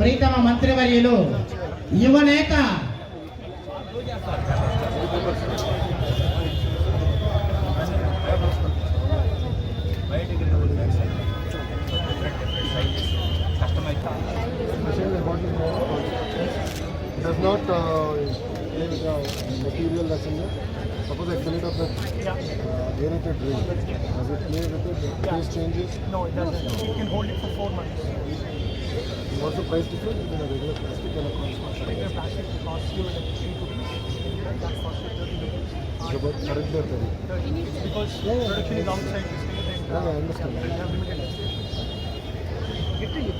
ప్రీతమ మంత్రివర్యులు యువనేత does not uh, the material that's in there. Suppose excelate of the uh, aerated drill. Does it play with it? The phase changes? No, it doesn't. You can hold it for four months. What's the price difference between a regular plastic and a construction? Regular plastic will cost you like three rupees. That costs you thirty rupees. It's about correct there, Terry. Thirty because production is outside this thing. Then Yeah, I understand. have limited. Get to you.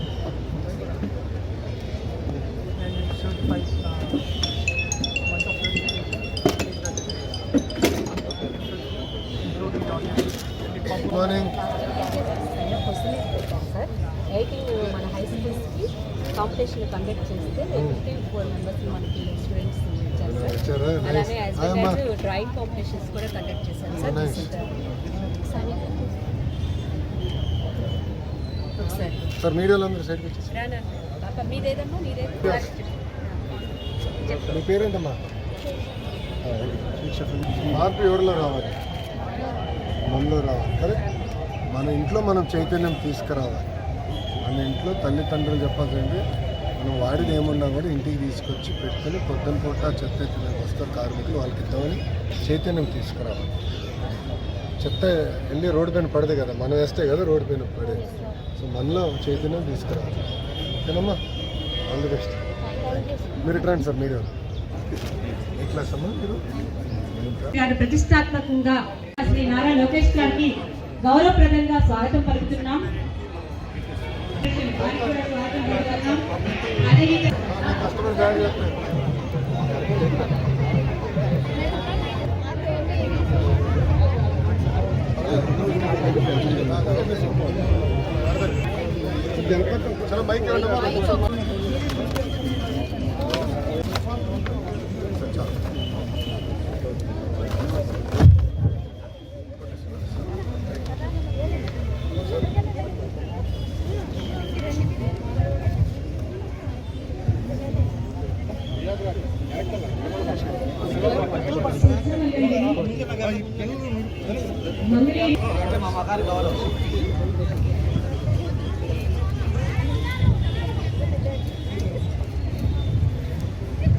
And certified eighteen మన high స్కూల్స్కి competition conduct చేస్తే fifty four members మనకి students ఇచ్చారు? అలానే. As well drawing competitions కూడా conduct చేశారు sir sir మీడియాలో అందరూ సైడ్కి వచ్చేసి మీదేదమ్మా? మీదేదో మీ పేరేంటమ్మా? మార్పు ఎవరిలో రావాలి? మనలో రావాలి. కదా మన ఇంట్లో మనం చైతన్యం తీసుకురావాలి. మన ఇంట్లో తల్లిదండ్రులు చెప్పాల్సింది మనం వాడిది ఏమున్నా కూడా ఇంటికి తీసుకొచ్చి పెట్టుకొని పొద్దున పూట చెత్త ఎత్తిన వస్తారు కార్మికులు వాళ్ళకి ఇద్దామని చైతన్యం తీసుకురావాలి. చెత్త వెళ్ళి రోడ్డు పైన పడదు కదా మనం వేస్తే కదా రోడ్డు పైన పడేది. సో మనలో చైతన్యం తీసుకురావాలి. ఓకేనమ్మా? ఆల్ ది బెస్ట్ మీరు ఇట్లా సార్ మీరు ఏ క్లాస్ అమ్మా మీరు? ప్రతిష్టాత్మకంగా శ్రీ నారా లోకేష్ గారికి గౌరవప్రదంగా స్వాగతం పలుకుతున్నాం. వారికి బైక్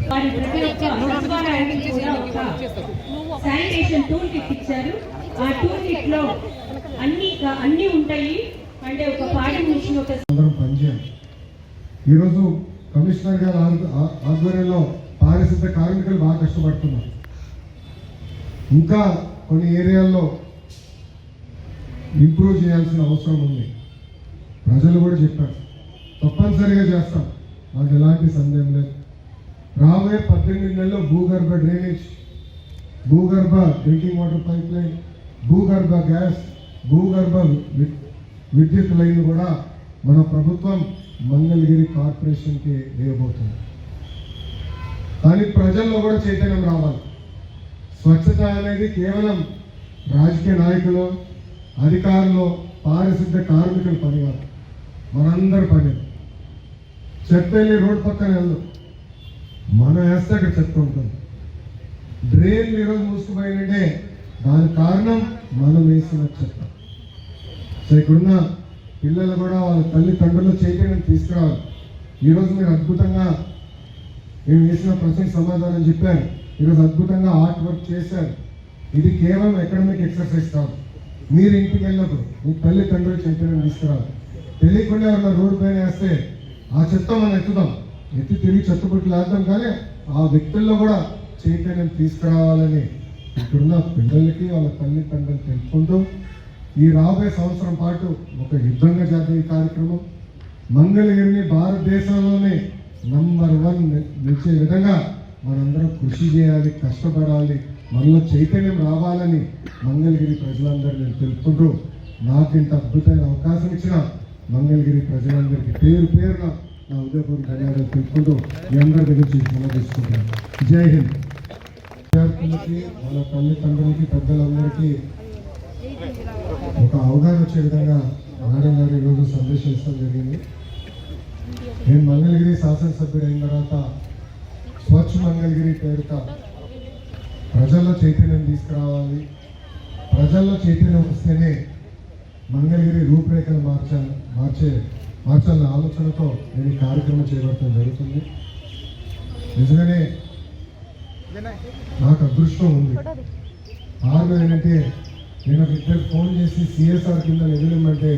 వారి ప్రతి ఒక్క కూడా ఒక శానిటేషన్ టూల్ కిట్ ఇచ్చారు. ఆ టూల్ కిట్లో అన్ని అన్ని ఉంటాయి. అంటే ఒక పాడి మిషన్ ఒక ఈరోజు కమిషనర్ గారు ఆధ్వర్యంలో పారిశుద్ధ కార్మికులు బాగా కష్టపడుతున్నారు. ఇంకా కొన్ని ఏరియాల్లో ఇంప్రూవ్ చేయాల్సిన అవసరం ఉంది. ప్రజలు కూడా చెప్పారు. తప్పనిసరిగా చేస్తాం. మాకు ఎలాంటి సందేహం లేదు. రాబోయే పద్దెనిమిది నెలల్లో భూగర్భ డ్రైనేజ్ భూగర్భ డ్రింకింగ్ వాటర్ పైప్ లైన్ భూగర్భ గ్యాస్ భూగర్భ వి- విద్యుత్ లైన్ కూడా మన ప్రభుత్వం మంగళగిరి కార్పొరేషన్కి వేయబోతుంది. కానీ ప్రజల్లో కూడా చైతన్యం రావాలి. స్వచ్ఛత అనేది కేవలం రాజకీయ నాయకులు అధికారులు పారిశుద్ధ కార్మికుల పని కాదు. మనందరి పని. చెత్త వెళ్ళి రోడ్ పక్కన వెళ్దాం మనం వేస్తే అక్కడ చెత్త ఉంటుంది. డ్రైన్ ఈరోజు మూసుకుపోయిందంటే దానికి కారణం మనం వేసిన చెత్త. సో ఇక్కడున్న పిల్లలు కూడా వాళ్ళ తల్లిదండ్రులు చైతన్యం తీసుకురావాలి. ఈరోజు మీరు అద్భుతంగా మేము వేసిన ప్రశ్నకు సమాధానం చెప్పారు. ఈరోజు అద్భుతంగా ఆర్ట్ వర్క్ చేశారు. ఇది కేవలం ఎకడమిక్ ఎక్సర్సైజ్ కాదు. మీరు ఇంటికి వెళ్ళదు మీ తల్లిదండ్రులు చైతన్యం తీసుకురావాలి తెలియకుండా ఎవరన్నా రోడ్డు పైన వేస్తే ఆ చెత్త మనం ఎత్తుదాం. ఎత్తి తిరిగి చెత్త వేద్దాం కానీ ఆ వ్యక్తుల్లో కూడా చైతన్యం తీసుకురావాలని ఇక్కడున్న పిల్లలకి వాళ్ళ తల్లిదండ్రులు తెలుపుకుంటూ ఈ రాబోయే సంవత్సరం పాటు ఒక యుద్ధంగా జరిగే కార్యక్రమం మంగళగిరిని భారతదేశంలోనే నంబర్ వన్ నిలిచే విధంగా మనందరం కృషి చేయాలి కష్టపడాలి మనలో చైతన్యం రావాలని మంగళగిరి ప్రజలందరూ నేను తెలుపుకుంటూ నాకు ఇంత అద్భుతమైన అవకాశం ఇచ్చిన మంగళగిరి ప్రజలందరికీ పేరు పేరున నా ఉదయపూర్ ధన్యవాదాలు తెలుపుకుంటూ మీ అందరి గురించి నుంచి జై హింద్. విద్యార్థులకి వాళ్ళ తల్లిదండ్రులకి పెద్దలందరికీ ఒక అవగాహన వచ్చే విధంగా మేడం గారు ఈరోజు సందేశం ఇష్టం జరిగింది. నేను మంగళగిరి శాసనసభ్యుడు అయిన తర్వాత మంగళగిరి పేరుట ప్రజల్లో చైతన్యం తీసుకురావాలి. ప్రజల్లో చైతన్యం వస్తేనే మంగళగిరి రూపురేఖలు మార్చాలి మార్చే మార్చాలన్న ఆలోచనతో నేను ఈ కార్యక్రమం చేపట్టడం జరుగుతుంది. నిజంగానే నాకు అదృష్టం ఉంది. కారణం ఏంటంటే నేను ఒక ఇద్దరు ఫోన్ చేసి సిఎస్ఆర్ కింద నిధులిమ్మంటే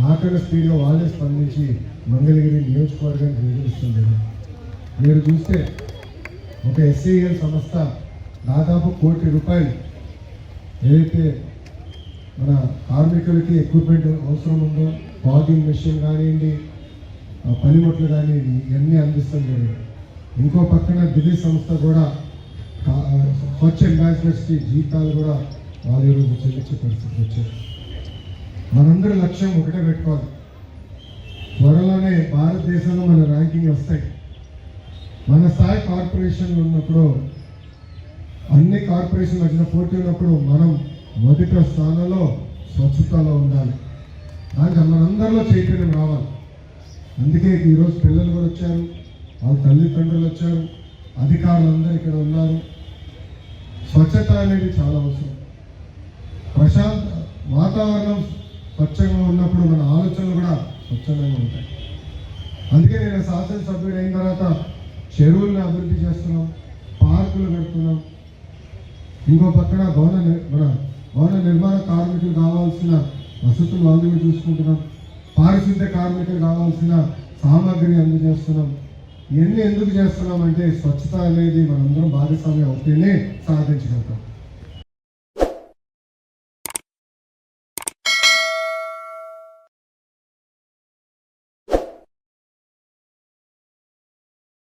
నాకన్నా స్పీడ్గా వాళ్ళే స్పందించి మంగళగిరి నియోజకవర్గానికి నిధులు ఇస్తుంది మీరు చూస్తే ఒక ఎస్సీఎల్ సంస్థ దాదాపు కోటి రూపాయలు ఏదైతే మన కార్మికులకి ఎక్విప్మెంట్ అవసరం ఉందో బాగింగ్ మెషిన్ కానివ్వండి పనిముట్లు కానివ్వండి ఇవన్నీ అందిస్తాం జరిగింది ఇంకో పక్కన ఢిల్లీ సంస్థ కూడా స్వచ్ఛ అంబాసిడర్స్కి జీతాలు కూడా వాళ్ళు ఈరోజు చెల్లించే పరిస్థితి వచ్చారు. మనందరి లక్ష్యం ఒకటే పెట్టుకోవాలి. త్వరలోనే భారతదేశంలో మన ర్యాంకింగ్ వస్తాయి. మన స్థాయి కార్పొరేషన్లు ఉన్నప్పుడు అన్ని కార్పొరేషన్ వచ్చిన పోటీ ఉన్నప్పుడు మనం మొదటి స్థానంలో స్వచ్ఛతలో ఉండాలి. దానికి మనందరిలో చైతన్యం రావాలి. అందుకే ఈరోజు పిల్లలు కూడా వచ్చారు వాళ్ళ తల్లిదండ్రులు వచ్చారు అధికారులు అందరూ ఇక్కడ ఉన్నారు. స్వచ్ఛత అనేది చాలా అవసరం. ప్రశాంత వాతావరణం స్వచ్ఛంగా ఉన్నప్పుడు మన ఆలోచనలు కూడా స్వచ్ఛంగా ఉంటాయి. అందుకే నేను శాసనసభ్యుడు అయిన తర్వాత చెరువులను అభివృద్ధి చేస్తున్నాం పార్కులు కడుతున్నాం. ఇంకో పక్కన భవన మన భవన నిర్మాణ కార్మికులు కావాల్సిన వసతులు వాళ్ళని చూసుకుంటున్నాం. పారిశుద్ధ్య కార్మికులు కావాల్సిన సామాగ్రి అందజేస్తున్నాం. ఇవన్నీ ఎందుకు చేస్తున్నామంటే స్వచ్ఛత అనేది మనందరం భాగస్వామ్యం అవుతేనే సాధించగలుగుతాం.